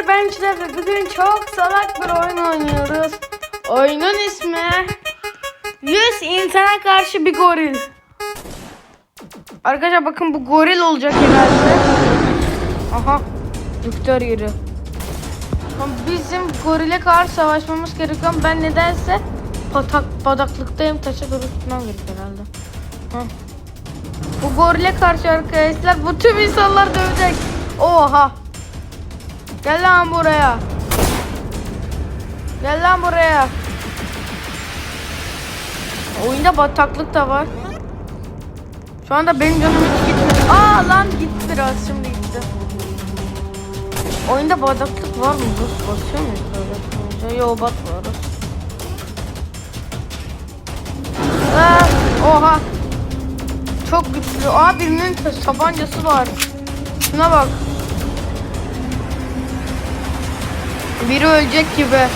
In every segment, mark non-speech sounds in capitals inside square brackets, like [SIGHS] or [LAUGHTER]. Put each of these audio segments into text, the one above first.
Merhabalar ben Çilefe. Bugün çok salak bir oyun oynuyoruz. Oyunun ismi 100 insana karşı bir goril. Arkadaşlar bakın bu goril olacak herhalde. Aha. Victor yürü. Bizim gorile karşı savaşmamız gerekiyor. Ben nedense patak, badaklıktayım. Taşa doğru tutmam gerek herhalde. Hah. Bu gorile karşı arkadaşlar bu tüm insanlar dövecek. Oha. Gel lan buraya. Gel lan buraya. Oyunda bataklık da var. Şu anda benim canım hiç gitmedi. Aa lan gitti biraz şimdi gitti. Oyunda bataklık var mı? Bas basıyor muyuz böyle? Yo batmıyoruz. Aa, oha. Çok güçlü. Aa birinin tabancası var. Şuna bak. Biri ölecek gibi.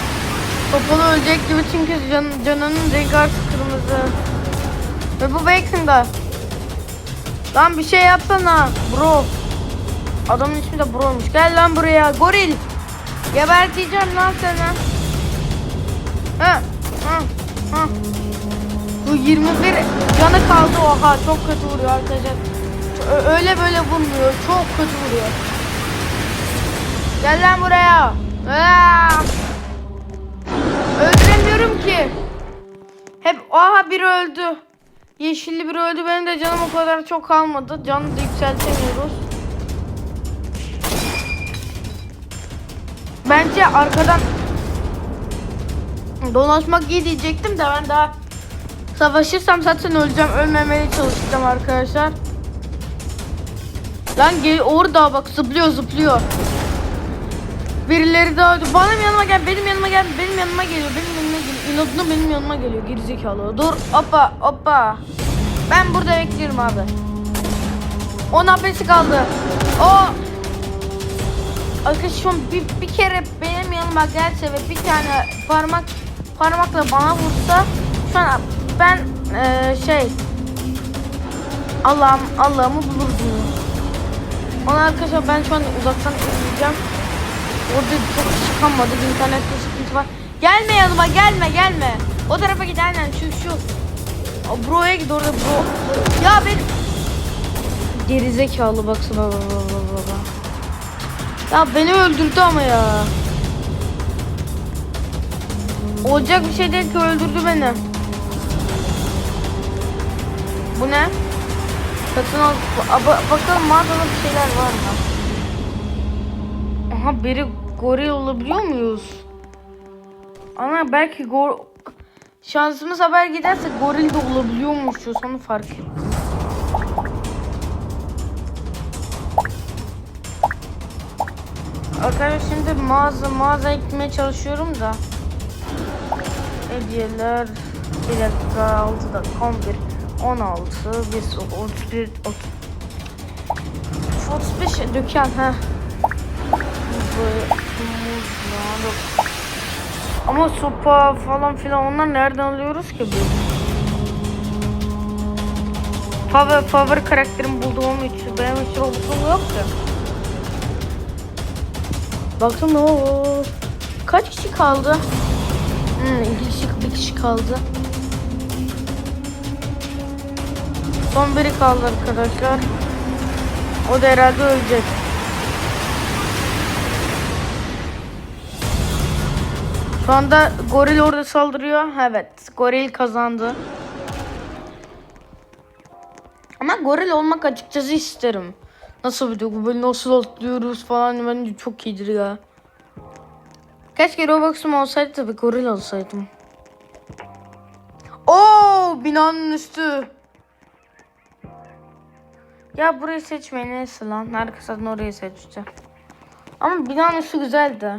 Topalı ölecek gibi çünkü can, canının rengi artık kırmızı. Ve bu Bacon'da. Lan bir şey yapsana bro. Adamın ismi de bro'ymuş. Gel lan buraya goril. Geberteceğim lan seni. Ha, ha, ha. Bu 21 canı kaldı oha çok kötü vuruyor arkadaşlar. Öyle böyle vurmuyor. Çok kötü vuruyor. Gel lan buraya. Aa! Öldüremiyorum ki. Hep aha biri öldü. Yeşilli biri öldü. Benim de canım o kadar çok kalmadı. Canı da yükseltemiyoruz. Bence arkadan dolaşmak iyi diyecektim de ben daha savaşırsam zaten öleceğim. Ölmemeye çalışacağım arkadaşlar. Lan gel orada bak zıplıyor zıplıyor. Birileri daha bana yanıma gel benim yanıma gel benim yanıma geliyor benim yanıma geliyor. İnadına benim yanıma geliyor gerizekalı. Dur hoppa hoppa. Ben burada bekliyorum abi. 10 hapesi kaldı. O. Arkadaşım bir, bir kere benim yanıma gelse ve bir tane parmak parmakla bana vursa şu an ben eee, şey Allah'ım Allah'ımı bulurdum ona arkadaşlar ben şu an uzaktan izleyeceğim Orada çok çıkamadık. internette sıkıntı var. Gelme yanıma gelme gelme. O tarafa aynen şu şu. Bro'ya git orada bro. Ya ben gerizekalı baksana baba baba baba. Ya beni öldürdü ama ya. Olacak bir şey değil ki öldürdü beni. Bu ne? Satın al. Ba- bakalım mağazada bir şeyler var mı? Aha biri goril olabiliyor muyuz? Ana belki gor şansımız haber giderse goril de olabiliyormuşuz onu fark ettim. Arkadaşlar şimdi mağaza mağaza gitmeye çalışıyorum da. Hediyeler bir dakika 6 dakika 11 16 biz 31 35 dükkan ha Ama sopa falan filan onlar nereden alıyoruz ki biz? Favori, favori karakterimi bulduğum için benim hiç robotum yok ki. Bakın o kaç kişi kaldı? Hmm, iki kişi, bir kişi kaldı. Son biri kaldı arkadaşlar. O da herhalde ölecek. Şu anda goril orada saldırıyor. Evet, goril kazandı. Ama goril olmak açıkçası isterim. Nasıl bir duygu, böyle nasıl atlıyoruz falan bence çok iyidir ya. Keşke Robux'um olsaydı tabii goril olsaydım. Oo, binanın üstü. Ya burayı seçmeyin neyse lan. Arkasından orayı seçeceğim. Ama binanın üstü güzeldi.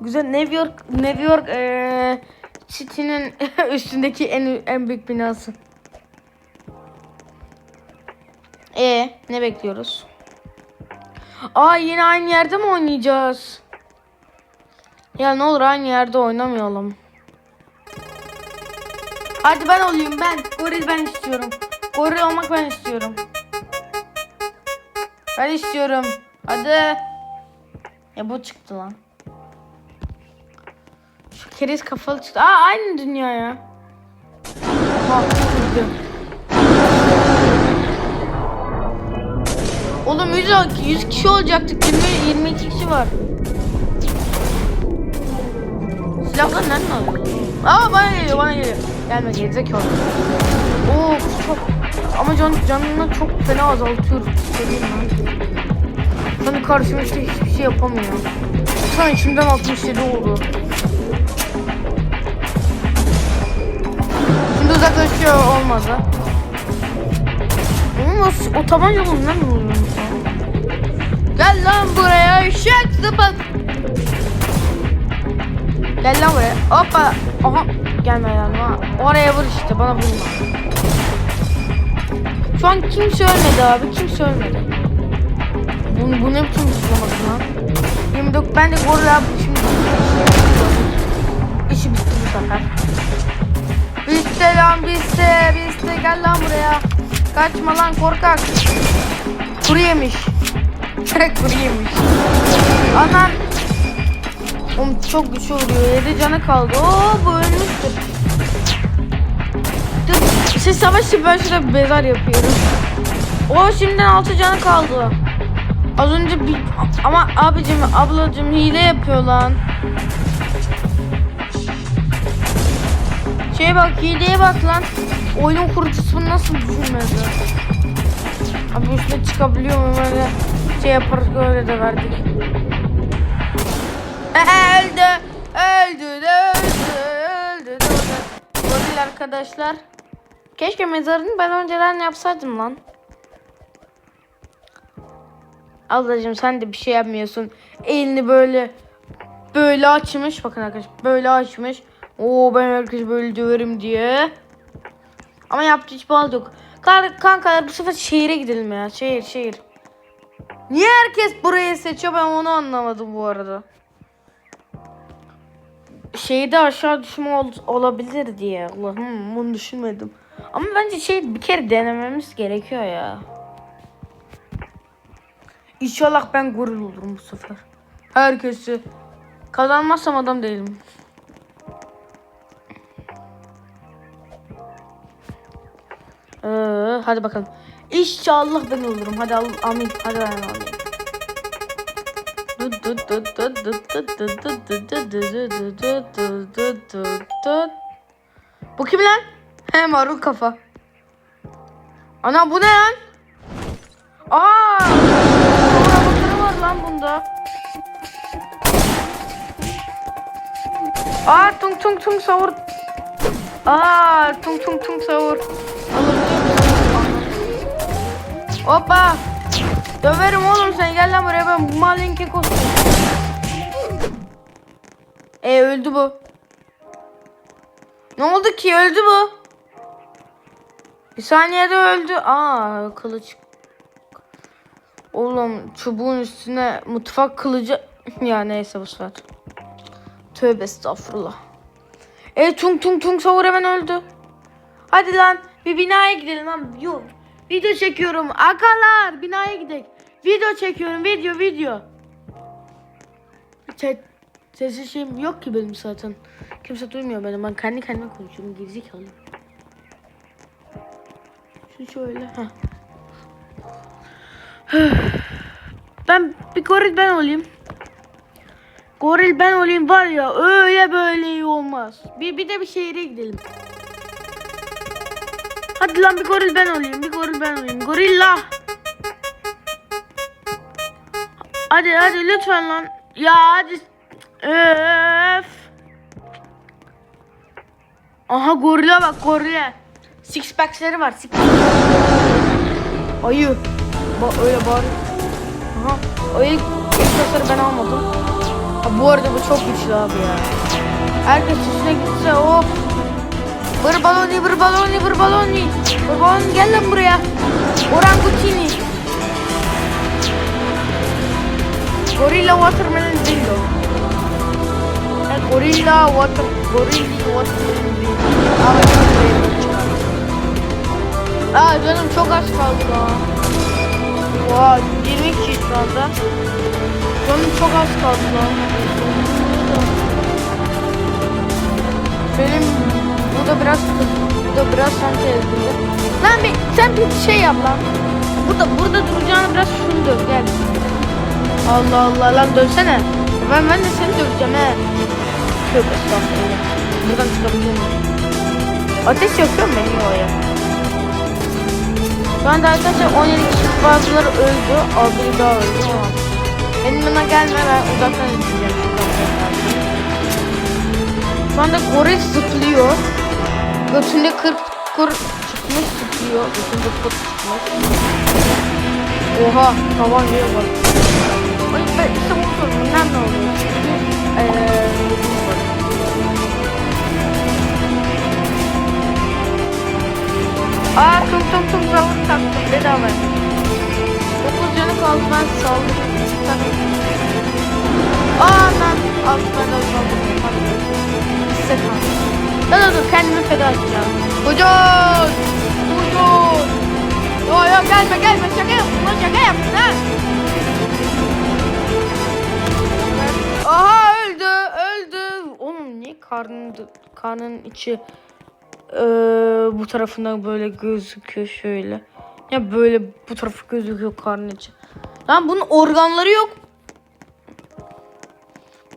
Güzel New York New York eee City'nin [LAUGHS] üstündeki en en büyük binası. E ne bekliyoruz? Aa yine aynı yerde mi oynayacağız? Ya ne olur aynı yerde oynamayalım. Hadi ben olayım ben. Goril ben istiyorum. Goril olmak ben istiyorum. Ben istiyorum. Hadi. Ya bu çıktı lan. Şu keriz kafalı çıktı. Aa aynı dünya ya. Oğlum 100, 100 kişi olacaktık. 20, 22 kişi var. Silahlar nereden alıyor? Aa bana geliyor bana geliyor. Gelme gerizekalı. Oo çok ama can, canını çok fena azaltıyoruz. Sana karşıma işte hiçbir şey yapamıyor. Sana içimden 67 oldu. Uzaklaşıyor olmadı. Oğlum o, o tabanca mı vuruyor? Gel lan buraya eşek zıpıt. Gel lan buraya. Hoppa. Aha. Gelme yanıma. Oraya vur işte bana vurma. Şu an kimse ölmedi abi. Kimse ölmedi. Bu, bu ne biçim zıplamak lan? 29 ben de goril abi şimdi işi bitti bu sefer. Biste lan biste biste gel lan buraya. Kaçma lan korkak. Kuru yemiş. [LAUGHS] Kuru yemiş. Anam. Oğlum çok güçlü vuruyor. 7 canı kaldı. Oo bu ölmüştür. Dur siz savaşı ben şurada bir mezar yapıyorum. O şimdiden 6 canı kaldı. Az önce bir ama abicim ablacım hile yapıyor lan. Şey bak hileye bak lan. Oyunun kurucusu bunu nasıl düşünmedi? Abi üstüne çıkabiliyor mu böyle şey yaparız öyle de verdik. [LAUGHS] öldü, öldü, öldü, öldü, öldü. Goril arkadaşlar. Keşke mezarını ben önceden yapsaydım lan. Ablacığım sen de bir şey yapmıyorsun. Elini böyle böyle açmış. Bakın arkadaşlar böyle açmış. Oo ben herkes böyle döverim diye. Ama yaptı hiç. Kar- Kanka bu sefer şehire gidelim ya. Şehir şehir. Niye herkes burayı seçiyor ben onu anlamadım bu arada. Şehirde aşağı düşme ol- olabilir diye. Allah'ım bunu düşünmedim. Ama bence şey bir kere denememiz gerekiyor ya. İnşallah ben goril olurum bu sefer. Herkesi. Kazanmazsam adam değilim. Ee, hadi bakalım. İnşallah ben olurum. Hadi al, amin. Hadi ben alayım. Bu kim lan? He marul kafa. Ana bu ne lan? Aa! Robotları var lan bunda. Aa tung tung tung savur. Aa tung tung tung savur. Hoppa. Döverim oğlum sen gel lan buraya ben bu mahallenin kekosu. E öldü bu. Ne oldu ki öldü bu. Bir saniyede öldü. Aa kılıç Oğlum çubuğun üstüne mutfak kılıcı [LAUGHS] ya neyse bu sefer. Tövbe estağfurullah. E tung tung tung savur hemen öldü. Hadi lan bir binaya gidelim lan. Yok. Video çekiyorum. Akalar binaya gidelim. Video çekiyorum video video. Ses, sesi şeyim yok ki benim zaten. Kimse duymuyor beni. Ben kendi kendime konuşuyorum. Gerizekalı. Şu şöyle. Heh. [SIGHS] Ben bir goril ben olayım. Goril ben olayım var ya öyle böyle iyi olmaz. Bir, bir de bir şehre gidelim. Hadi lan bir goril ben olayım. Bir goril ben olayım. Gorilla. Hadi hadi lütfen lan. Ya hadi. Öf. Aha gorila bak gorila. Six packs'leri var. Six Ayı. Ba öyle bağır. Aha. O ilk, ben almadım. Ha, bu arada bu çok güçlü abi ya. Herkes üstüne gitse of. Vır baloni, vır baloni, vır baloni. Vır baloni gel lan buraya. Orangutini. Gorilla watermelon dildo. E, gorilla water, gorilla watermelon dildo. Aa canım çok aç kaldı daha. Oha 20 kişi şu anda. Canım çok az kaldı lan. Benim bu da biraz bu da biraz sanki ezildi. Lan bir sen bir şey yap lan. Burada burada duracağını biraz şunu döv gel. Allah Allah lan dövsene. Ben ben de seni döveceğim he. Tövbe estağfurullah. Buradan çıkabilir miyim? Ateş yakıyor mu beni oraya? Şu anda arkadaşlar 17 kişi bazıları öldü. Az biri daha öldü ama. Benim bana gelme ben uzaktan izleyeceğim. Şu anda goril zıplıyor. Götünde 40 kur çıkmış zıplıyor. Götünde 40 çıkmış. Oha tabancaya bak. Ay ben işte bunu sordum. Nerede oluyor? Eee... Aa tum tum tum zavur taktım bedava. 9 canı kaldı ben saldırdım. Aa ben altına da saldırdım. Dur dur dur kendimi feda edeceğim. Hocam! Hocam! Yo yo gelme gelme şaka yaptım lan şaka yaptın ha. Aha öldü öldü. Oğlum niye karnın karnın içi eee, bu tarafından böyle gözüküyor şöyle. Ya böyle bu tarafı gözüküyor karnın içi. Lan bunun organları yok.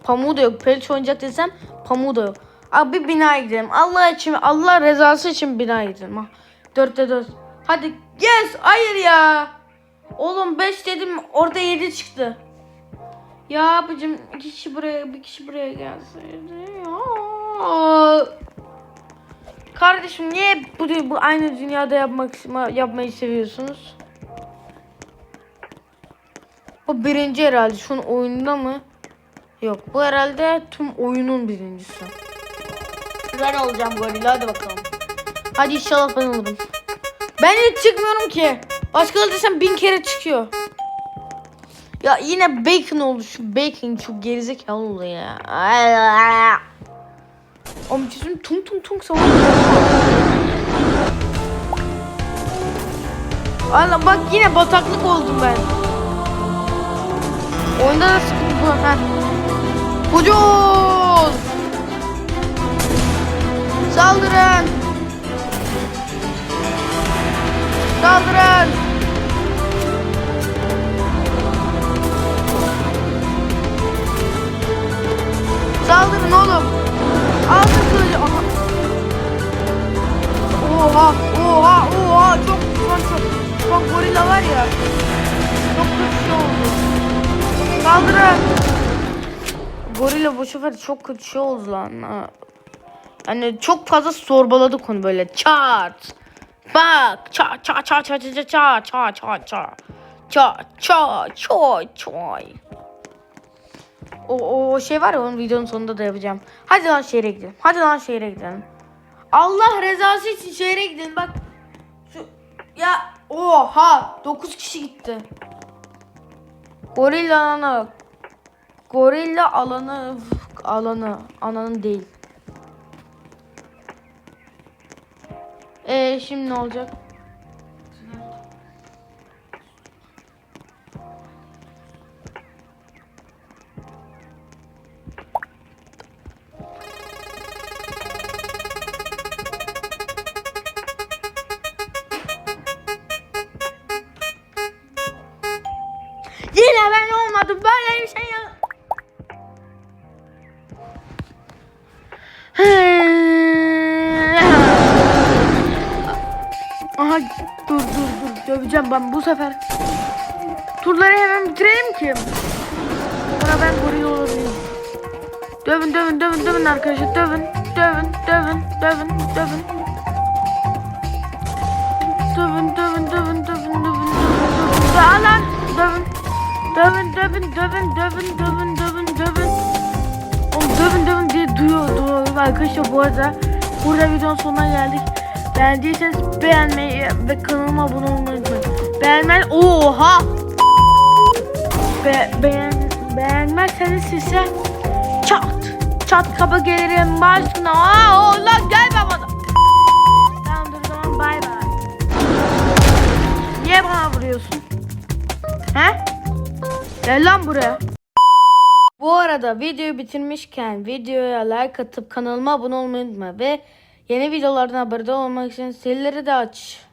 Pamuğu da yok. Pelç oyuncak desem pamuğu da yok. Abi binaya gidelim. Allah için, Allah rızası için binaya gidelim. Ha. Dörtte dört. Hadi yes. Hayır ya. Oğlum 5 dedim orada 7 çıktı. Ya abicim iki kişi buraya bir kişi buraya gelseydi. Ya. Kardeşim niye bu, bu aynı dünyada yapmak yapmayı seviyorsunuz? Bu birinci herhalde. Şu oyunda mı? Yok bu herhalde tüm oyunun birincisi. Ben olacağım gorilla hadi bakalım. Hadi inşallah ben olurum. Ben hiç çıkmıyorum ki. Başkaları desem bin kere çıkıyor. Ya yine bacon oldu şu bacon çok gerizekalı oldu ya. Oğlum çizim tum tum tum savun. Allah bak yine bataklık oldum ben. Oyunda da sıkıntı bu. Heh. Saldırın! Saldırın! Saldırın oğlum! Aldım kılıcı! Aha. Oha! Oha! Oha! Çok çok çok çok gorilla var ya. Çok kötü oldu. Saldırın! Gorilla bu sefer çok kötü şey oldu lan. Ha. Yani çok fazla zorbaladı konu böyle. Çat. Bak. Ça ça ça ça ça ça ça ça ça ça. Ça ça ça ça. O, o şey var ya onun videonun sonunda da yapacağım. Hadi lan şehre gidelim. Hadi lan şehre gidelim. Allah rızası için şehre gidelim. Bak. Şu ya oha 9 kişi gitti. Gorilla ana Gorilla alanı alanı ananın değil. Ee şimdi ne olacak? Dur döveceğim ben bu sefer. Turları hemen bitirelim ki. Sonra ben goril olabilirim. Dövün dövün dövün dövün arkadaşlar dövün dövün dövün dövün dövün. Dövün dövün dövün dövün dövün dövün. Daha lan dövün. Dövün dövün dövün dövün dövün dövün dövün. Oğlum dövün dövün diye duyuyor, duyuyor. Arkadaşlar bu arada burada videonun sonuna geldik. Beğendiyseniz beğenmeyi ve kanalıma abone olmayı. Beğenmez... Oha! Be beğen beğenmezseniz size çat çat kaba gelirim başına. Aa oğlan gelme bana. Tamam dur zaman bay bay. Niye bana vuruyorsun? He? Gel lan buraya. Bu arada videoyu bitirmişken videoya like atıp kanalıma abone olmayı unutma ve yeni videolardan haberdar olmak için zilleri de aç.